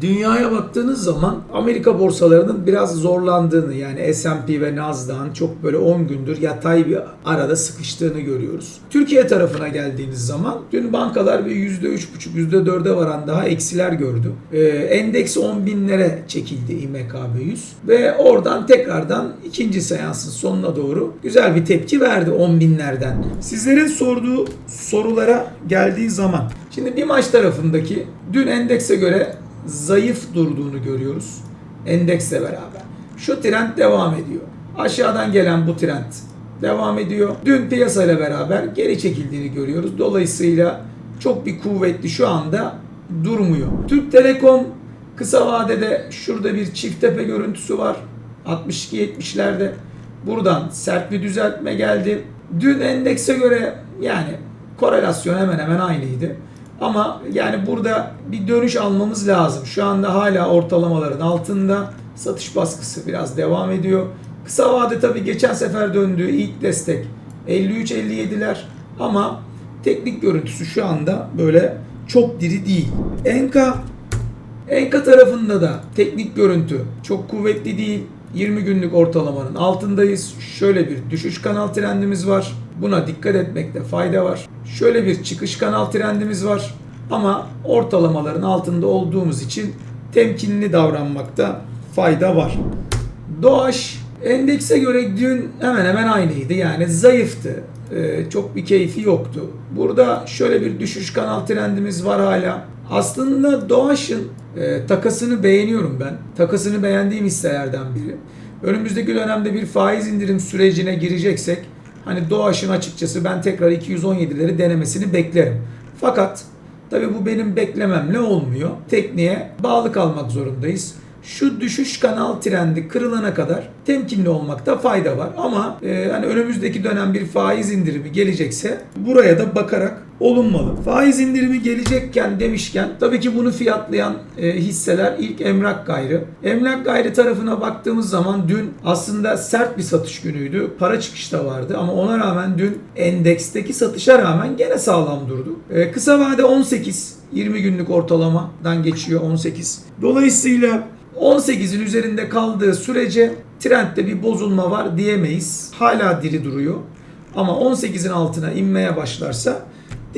Dünyaya baktığınız zaman Amerika borsalarının biraz zorlandığını yani S&P ve Nasdaq'ın çok böyle 10 gündür yatay bir arada sıkıştığını görüyoruz. Türkiye tarafına geldiğiniz zaman dün bankalar bir %3,5 %4'e varan daha eksiler gördü. Ee, endeks 10 binlere çekildi İMKB 100 ve oradan tekrardan ikinci seansın sonuna doğru güzel bir tepki verdi 10 binlerden. Sizlerin sorduğu sorulara geldiği zaman şimdi bir maç tarafındaki dün endekse göre zayıf durduğunu görüyoruz. Endeksle beraber. Şu trend devam ediyor. Aşağıdan gelen bu trend devam ediyor. Dün piyasayla beraber geri çekildiğini görüyoruz. Dolayısıyla çok bir kuvvetli şu anda durmuyor. Türk Telekom kısa vadede şurada bir çift tepe görüntüsü var. 62-70'lerde. Buradan sert bir düzeltme geldi. Dün endekse göre yani korelasyon hemen hemen aynıydı. Ama yani burada bir dönüş almamız lazım. Şu anda hala ortalamaların altında. Satış baskısı biraz devam ediyor. Kısa vade tabii geçen sefer döndüğü ilk destek 53-57'ler ama teknik görüntüsü şu anda böyle çok diri değil. Enka Enka tarafında da teknik görüntü çok kuvvetli değil. 20 günlük ortalamanın altındayız. Şöyle bir düşüş kanal trendimiz var. Buna dikkat etmekte fayda var. Şöyle bir çıkış kanal trendimiz var. Ama ortalamaların altında olduğumuz için temkinli davranmakta fayda var. Doğaç endekse göre dün hemen hemen aynıydı. Yani zayıftı. Ee, çok bir keyfi yoktu. Burada şöyle bir düşüş kanal trendimiz var hala. Aslında Doğaç'ın e, takasını beğeniyorum ben. Takasını beğendiğim hisselerden biri. Önümüzdeki dönemde bir faiz indirim sürecine gireceksek hani Doğaç'ın açıkçası ben tekrar 217'leri denemesini beklerim. Fakat tabii bu benim beklememle olmuyor. Tekniğe bağlı kalmak zorundayız şu düşüş kanal trendi kırılana kadar temkinli olmakta fayda var. Ama e, hani önümüzdeki dönem bir faiz indirimi gelecekse buraya da bakarak olunmalı. Faiz indirimi gelecekken demişken tabii ki bunu fiyatlayan e, hisseler ilk emlak gayrı. Emlak gayrı tarafına baktığımız zaman dün aslında sert bir satış günüydü. Para çıkışta vardı ama ona rağmen dün endeksteki satışa rağmen gene sağlam durdu. E, kısa vade 18 20 günlük ortalamadan geçiyor 18. Dolayısıyla 18'in üzerinde kaldığı sürece trendde bir bozulma var diyemeyiz. Hala diri duruyor. Ama 18'in altına inmeye başlarsa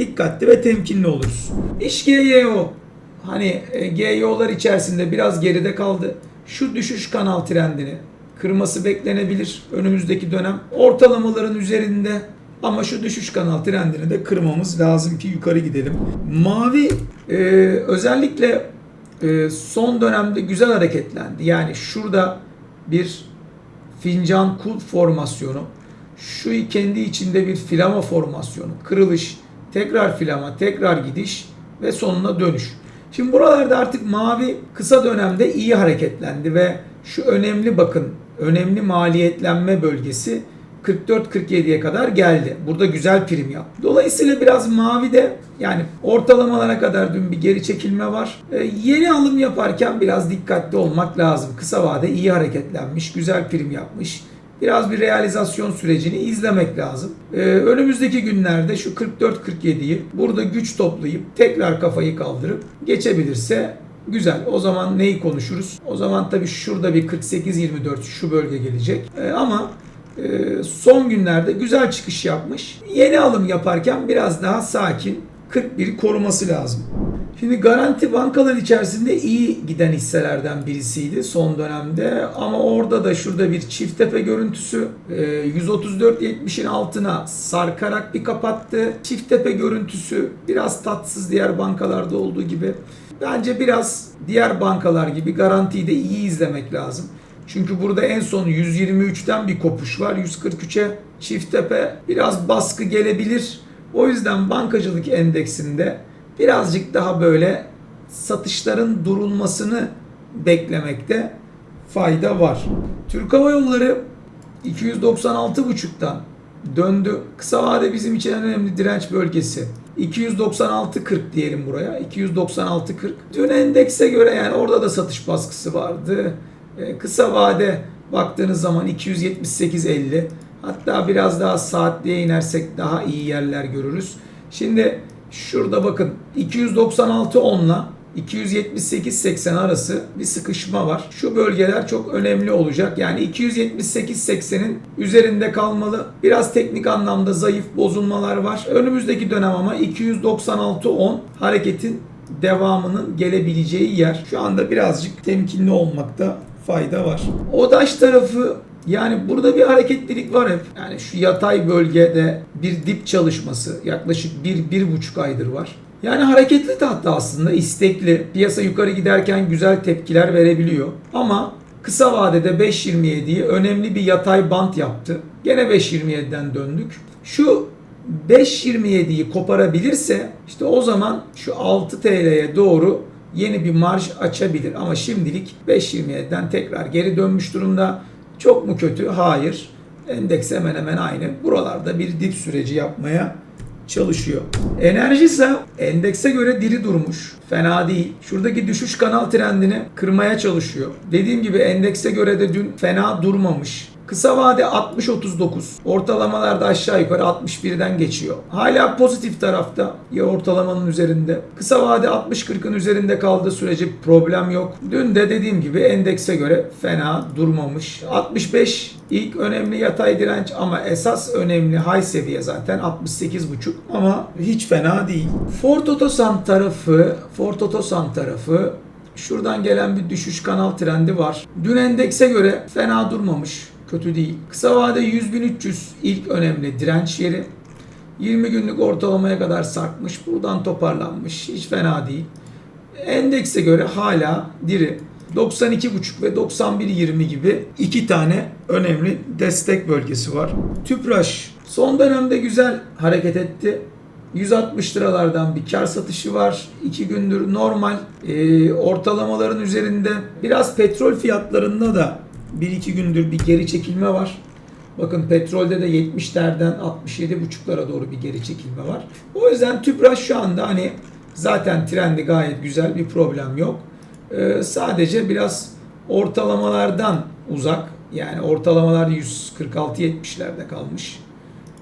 dikkatli ve temkinli oluruz. İş GYO hani e, GYO'lar içerisinde biraz geride kaldı. Şu düşüş kanal trendini kırması beklenebilir önümüzdeki dönem. Ortalamaların üzerinde ama şu düşüş kanal trendini de kırmamız lazım ki yukarı gidelim. Mavi e, özellikle e, son dönemde güzel hareketlendi. Yani şurada bir fincan kulp formasyonu, şu kendi içinde bir filama formasyonu, kırılış, tekrar filama, tekrar gidiş ve sonuna dönüş. Şimdi buralarda artık mavi kısa dönemde iyi hareketlendi ve şu önemli bakın, önemli maliyetlenme bölgesi 44-47'ye kadar geldi. Burada güzel prim yaptı. Dolayısıyla biraz mavi de yani ortalamalara kadar dün bir geri çekilme var. Ee, yeni alım yaparken biraz dikkatli olmak lazım. Kısa vade iyi hareketlenmiş, güzel prim yapmış. Biraz bir realizasyon sürecini izlemek lazım. Ee, önümüzdeki günlerde şu 44-47'yi burada güç toplayıp tekrar kafayı kaldırıp geçebilirse Güzel. O zaman neyi konuşuruz? O zaman tabii şurada bir 48-24 şu bölge gelecek. Ee, ama ee, son günlerde güzel çıkış yapmış. Yeni alım yaparken biraz daha sakin 41 koruması lazım. Şimdi garanti bankalar içerisinde iyi giden hisselerden birisiydi son dönemde ama orada da şurada bir çift tepe görüntüsü 134.70'in altına sarkarak bir kapattı. Çift tepe görüntüsü biraz tatsız diğer bankalarda olduğu gibi. Bence biraz diğer bankalar gibi garantiyi de iyi izlemek lazım. Çünkü burada en son 123'ten bir kopuş var. 143'e çift tepe biraz baskı gelebilir. O yüzden bankacılık endeksinde birazcık daha böyle satışların durulmasını beklemekte fayda var. Türk Hava Yolları 296.5'tan döndü. Kısa vade bizim için en önemli direnç bölgesi. 296.40 diyelim buraya. 296.40. Dün endekse göre yani orada da satış baskısı vardı. E, kısa vade baktığınız zaman 278.50 hatta biraz daha saatliğe inersek daha iyi yerler görürüz. Şimdi şurada bakın 296.10'la 278-80 arası bir sıkışma var. Şu bölgeler çok önemli olacak. Yani 278-80'in üzerinde kalmalı. Biraz teknik anlamda zayıf bozulmalar var. Önümüzdeki dönem ama 296-10 hareketin devamının gelebileceği yer. Şu anda birazcık temkinli olmakta fayda var. Odaş tarafı yani burada bir hareketlilik var hep. Yani şu yatay bölgede bir dip çalışması yaklaşık 1-1,5 aydır var. Yani hareketli tahta aslında istekli. Piyasa yukarı giderken güzel tepkiler verebiliyor. Ama kısa vadede 5.27'yi önemli bir yatay bant yaptı. Gene 5.27'den döndük. Şu 5.27'yi koparabilirse işte o zaman şu 6 TL'ye doğru yeni bir marj açabilir. Ama şimdilik 5.27'den tekrar geri dönmüş durumda. Çok mu kötü? Hayır. Endeks hemen hemen aynı. Buralarda bir dip süreci yapmaya çalışıyor. Enerji ise endekse göre diri durmuş. Fena değil. Şuradaki düşüş kanal trendini kırmaya çalışıyor. Dediğim gibi endekse göre de dün fena durmamış. Kısa vade 60-39. Ortalamalarda aşağı yukarı 61'den geçiyor. Hala pozitif tarafta ya ortalamanın üzerinde. Kısa vade 60-40'ın üzerinde kaldığı sürece problem yok. Dün de dediğim gibi endekse göre fena durmamış. 65 ilk önemli yatay direnç ama esas önemli high seviye zaten 68.5 ama hiç fena değil. Ford Otosan tarafı, Ford Otosan tarafı Şuradan gelen bir düşüş kanal trendi var. Dün endekse göre fena durmamış. Kötü değil. Kısa vade 100.300 ilk önemli direnç yeri. 20 günlük ortalamaya kadar sarkmış. Buradan toparlanmış. Hiç fena değil. Endekse göre hala diri. 92.5 ve 91.20 gibi iki tane önemli destek bölgesi var. Tüpraş son dönemde güzel hareket etti. 160 liralardan bir kar satışı var. 2 gündür normal e, ortalamaların üzerinde. Biraz petrol fiyatlarında da 1-2 gündür bir geri çekilme var. Bakın petrolde de 70'lerden 67,5'lara doğru bir geri çekilme var. O yüzden Tüpraş şu anda hani zaten trendi gayet güzel bir problem yok. Ee, sadece biraz ortalamalardan uzak. Yani ortalamalar 146-70'lerde kalmış.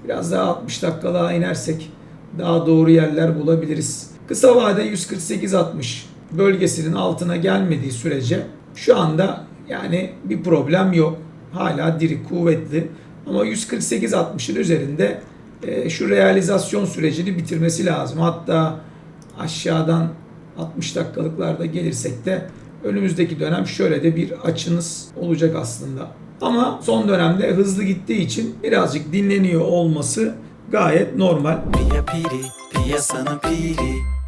Biraz daha 60 dakikalığa inersek daha doğru yerler bulabiliriz. Kısa vade 148-60 bölgesinin altına gelmediği sürece şu anda yani bir problem yok. Hala diri, kuvvetli. Ama 148-60'ın üzerinde e, şu realizasyon sürecini bitirmesi lazım. Hatta aşağıdan 60 dakikalıklarda gelirsek de önümüzdeki dönem şöyle de bir açınız olacak aslında. Ama son dönemde hızlı gittiği için birazcık dinleniyor olması gayet normal. Piyasanın piri